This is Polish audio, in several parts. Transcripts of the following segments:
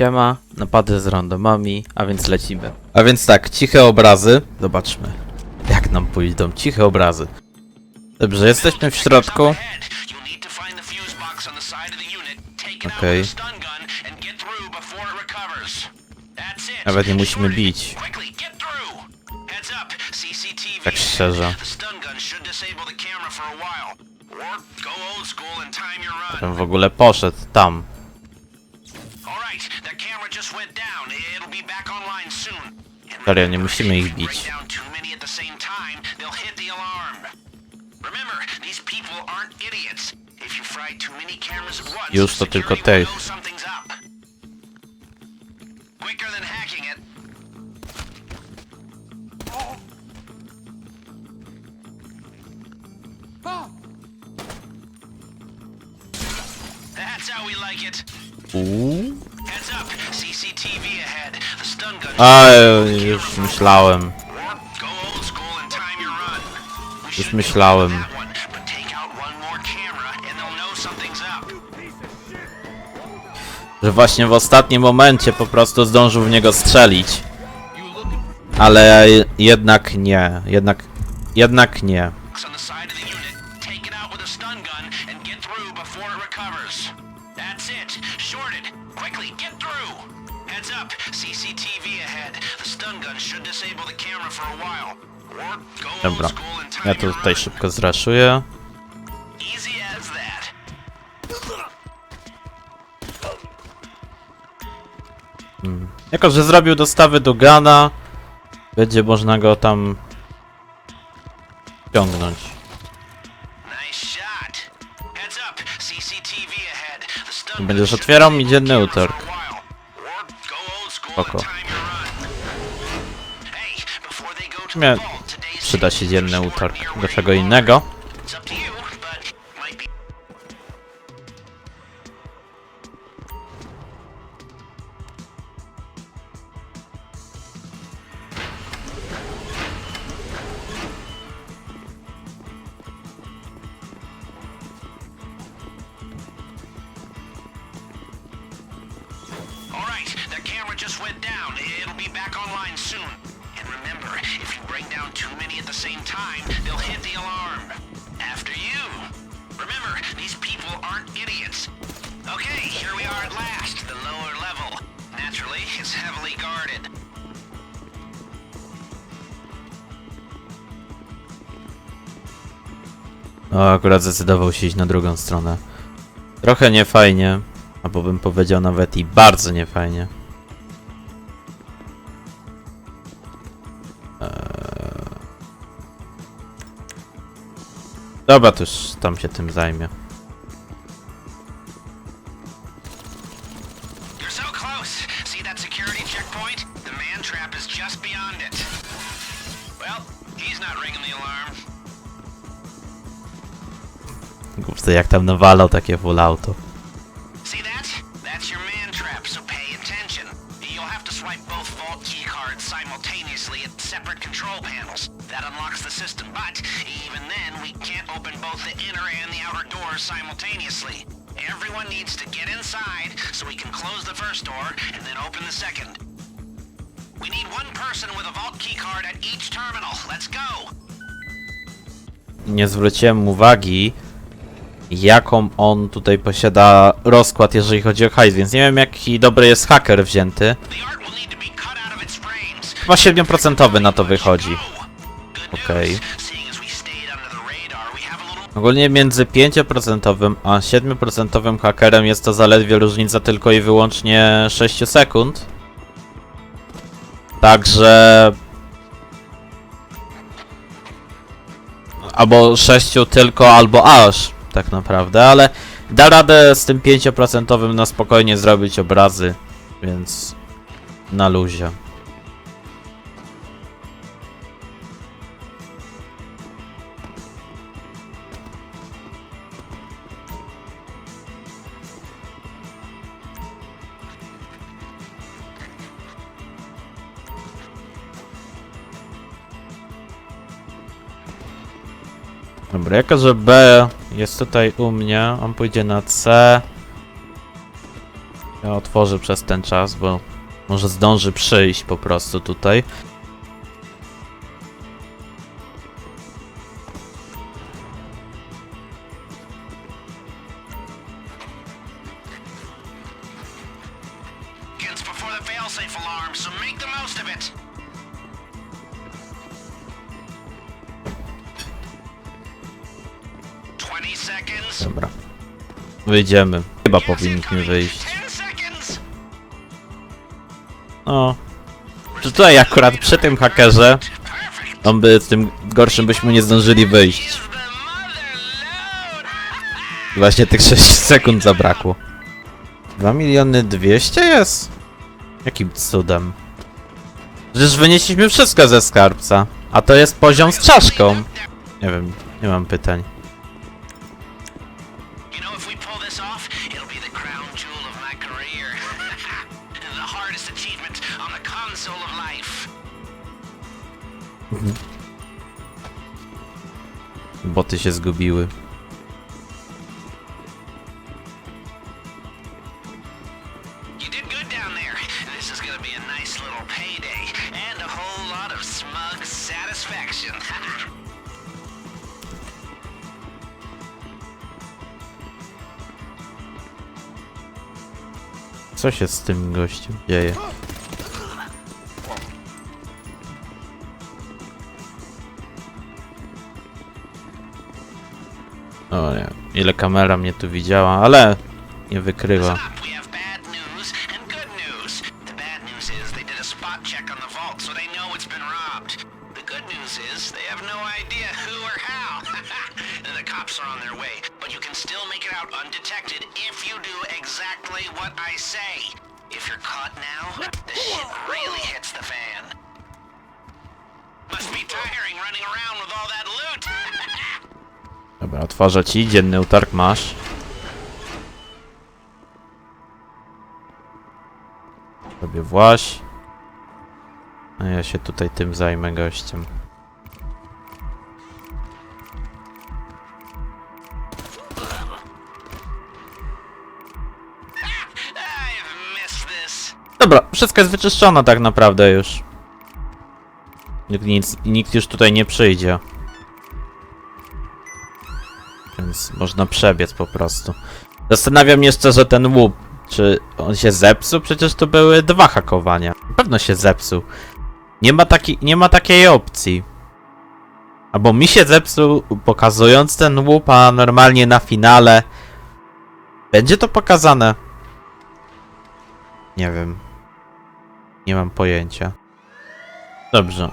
Siema, napady z randomami, a więc lecimy. A więc tak, ciche obrazy. Zobaczmy, jak nam pójdą ciche obrazy. Dobrze, jesteśmy w środku. Okej. Nawet nie musimy bić. Tak szczerze. Bym w ogóle poszedł tam. Serio, nie musimy ich bić. Już to tylko tych. A, już myślałem. Już myślałem. Że właśnie w ostatnim momencie po prostu zdążył w niego strzelić. Ale jednak nie. Jednak, jednak nie. Dobra. Ja to tutaj szybko zraszuję. That. Jako, że zrobił dostawy do Gana, będzie można go tam ciągnąć. Będziesz otwierał mi dzienny utarg. for vault, today's Przyda się dzienny utarg. Do czego innego? Just went down. It'll be back online soon. Too many at the same time, they'll hit the alarm. After you. Remember, these people aren't idiots. Okay, here we are at last, the lower level. Naturally, it's heavily guarded. O, akurat zdecydował się iść na drugą stronę. Trochę niefajnie, albo bym powiedział nawet i bardzo niefajnie. Dobra, to już tam się tym zajmie. Głupcy jak tam nawalał takie full auto. Swipe both vault simultaneously at separate control panels. That unlocks the system, both the inner and the outer doors simultaneously. Everyone needs to get inside so we can close the first door and then open the second. We need one person with a vault at each terminal. Let's go! Nie zwróciłem uwagi, jaką on tutaj posiada rozkład, jeżeli chodzi o hajs, więc nie wiem jaki dobry jest haker wzięty. Chyba 7% na to wychodzi. Okej. news. Ogólnie między 5% a 7% hakerem jest to zaledwie różnica tylko i wyłącznie 6 sekund. Także... Albo 6 tylko, albo aż, tak naprawdę, ale da radę z tym 5% na spokojnie zrobić obrazy, więc na luzie. Dobra, jako że B jest tutaj u mnie, on pójdzie na C. Ja otworzę przez ten czas, bo może zdąży przyjść po prostu tutaj. Alarm, so make the most of it. Dobra. Wyjdziemy. Chyba powinniśmy wyjść. No. Czy tutaj akurat przy tym hakerze, on by z tym gorszym byśmy nie zdążyli wyjść. Właśnie tych 6 sekund zabrakło. 2 miliony 200 jest? Jakim cudem? Przecież wynieśliśmy wszystko ze skarbca. A to jest poziom z czaszką. Nie wiem, nie mam pytań. Of smug satisfaction. Co się z tym gościem dzieje? O nie, ile kamera mnie tu widziała, ale nie wykrywa. Must be tiring running around with all that loot. Dobra, ci, dzienny utarg masz. Sobie właś. A ja się tutaj tym zajmę gościem. Dobra, wszystko jest wyczyszczone tak naprawdę już. Nikt, nic, nikt już tutaj nie przyjdzie. Więc można przebiec po prostu. Zastanawiam mnie szczerze ten łup. Czy on się zepsuł? Przecież to były dwa hakowania. Na pewno się zepsuł. Nie ma, taki, nie ma takiej opcji. Albo mi się zepsuł pokazując ten łup, a normalnie na finale będzie to pokazane. Nie wiem. Nie mam pojęcia. Dobrze.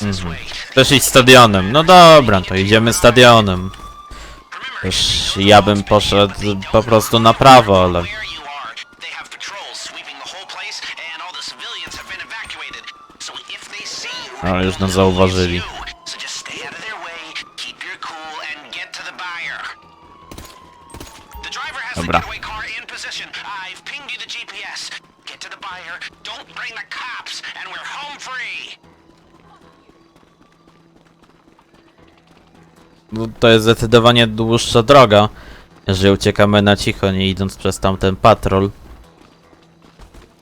You Też iść stadionem. No dobra, to idziemy stadionem. Też ja bym poszedł po prostu na prawo, ale... Ale już nas zauważyli. Dobra. Don't bring the cops, and we're home free. To jest zdecydowanie dłuższa droga. Jeżeli uciekamy na cicho, nie idąc przez tamten patrol.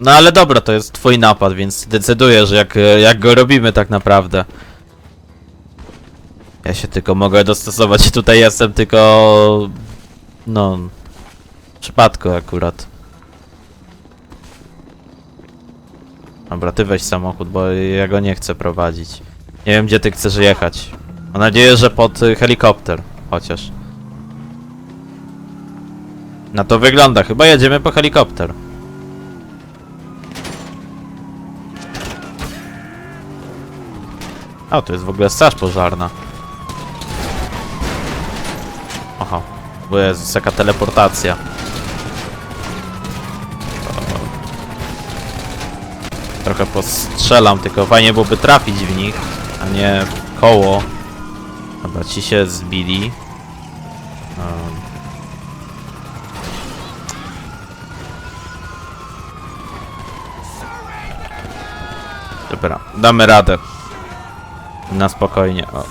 No ale dobra, to jest twój napad, więc decydujesz jak, jak go robimy tak naprawdę. Ja się tylko mogę dostosować. Tutaj jestem tylko... No... W przypadku akurat. Dobra, ty weź samochód, bo ja go nie chcę prowadzić. Nie wiem, gdzie ty chcesz jechać. Mam nadzieję, że pod y, helikopter. Chociaż. Na to wygląda. Chyba jedziemy po helikopter. O, tu jest w ogóle straż pożarna. Aha. Bo jest jaka teleportacja. Trochę postrzelam, tylko fajnie byłoby trafić w nich, a nie koło. Dobra, ci się zbili. Um. Dobra, damy radę. Na spokojnie. O.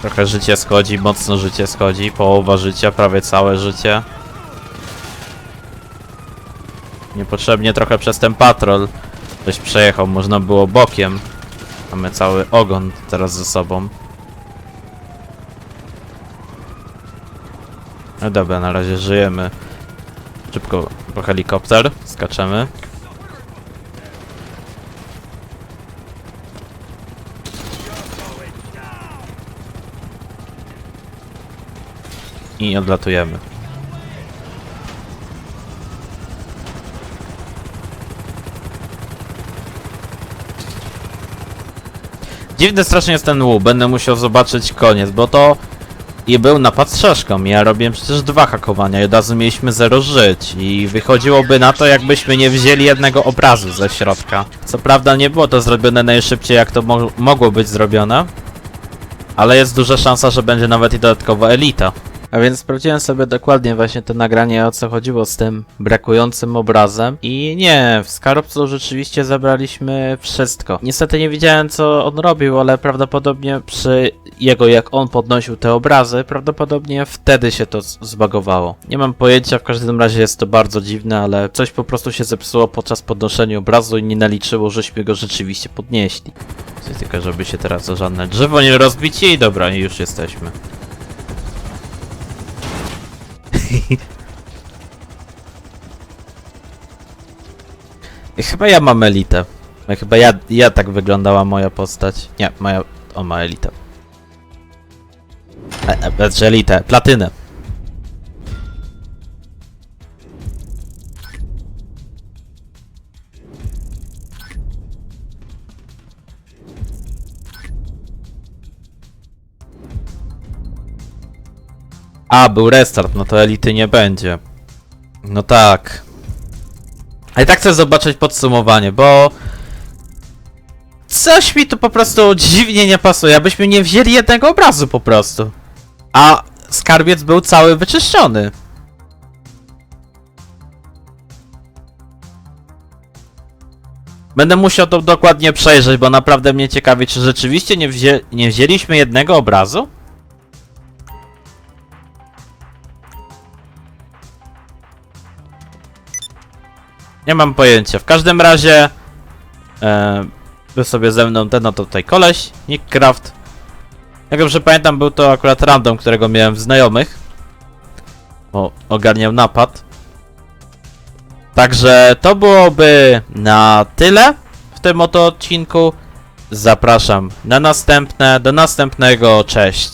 Trochę życie schodzi, mocno życie schodzi. Połowa życia, prawie całe życie. Niepotrzebnie trochę przez ten patrol. Ktoś przejechał, można było bokiem. Mamy cały ogon teraz ze sobą. No dobra, na razie żyjemy. Szybko po helikopter, skaczemy. I odlatujemy. Dziwny strasznie jest ten łuk, będę musiał zobaczyć koniec, bo to i był napad strzeszką. Ja robiłem przecież dwa hakowania i od razu mieliśmy zero żyć i wychodziłoby na to, jakbyśmy nie wzięli jednego obrazu ze środka. Co prawda nie było to zrobione najszybciej, jak to mo mogło być zrobione, ale jest duża szansa, że będzie nawet i dodatkowa elita. A więc sprawdziłem sobie dokładnie właśnie to nagranie, o co chodziło z tym brakującym obrazem. I nie, w skarbcu rzeczywiście zabraliśmy wszystko. Niestety nie widziałem, co on robił, ale prawdopodobnie przy jego, jak on podnosił te obrazy, prawdopodobnie wtedy się to zbagowało. Nie mam pojęcia, w każdym razie jest to bardzo dziwne, ale coś po prostu się zepsuło podczas podnoszenia obrazu i nie naliczyło, żeśmy go rzeczywiście podnieśli. Tylko, żeby się teraz o żadne drzewo nie rozbić i dobra, już jesteśmy. Chyba ja mam elitę. No Chyba ja, ja tak wyglądała moja postać. Nie, moja... On ma elitę. E, e, Znaczy elitę, platynę. A, był restart, no to elity nie będzie. No tak. A i tak chcę zobaczyć podsumowanie, bo... Coś mi tu po prostu dziwnie nie pasuje, abyśmy nie wzięli jednego obrazu po prostu. A skarbiec był cały wyczyszczony. Będę musiał to dokładnie przejrzeć, bo naprawdę mnie ciekawi, czy rzeczywiście nie, wzię nie wzięliśmy jednego obrazu? Nie mam pojęcia. W każdym razie e, był sobie ze mną ten oto tutaj koleś, Nickcraft. Jak dobrze pamiętam, był to akurat random, którego miałem w znajomych. Bo ogarniał napad. Także to byłoby na tyle w tym oto odcinku. Zapraszam na następne, do następnego, cześć.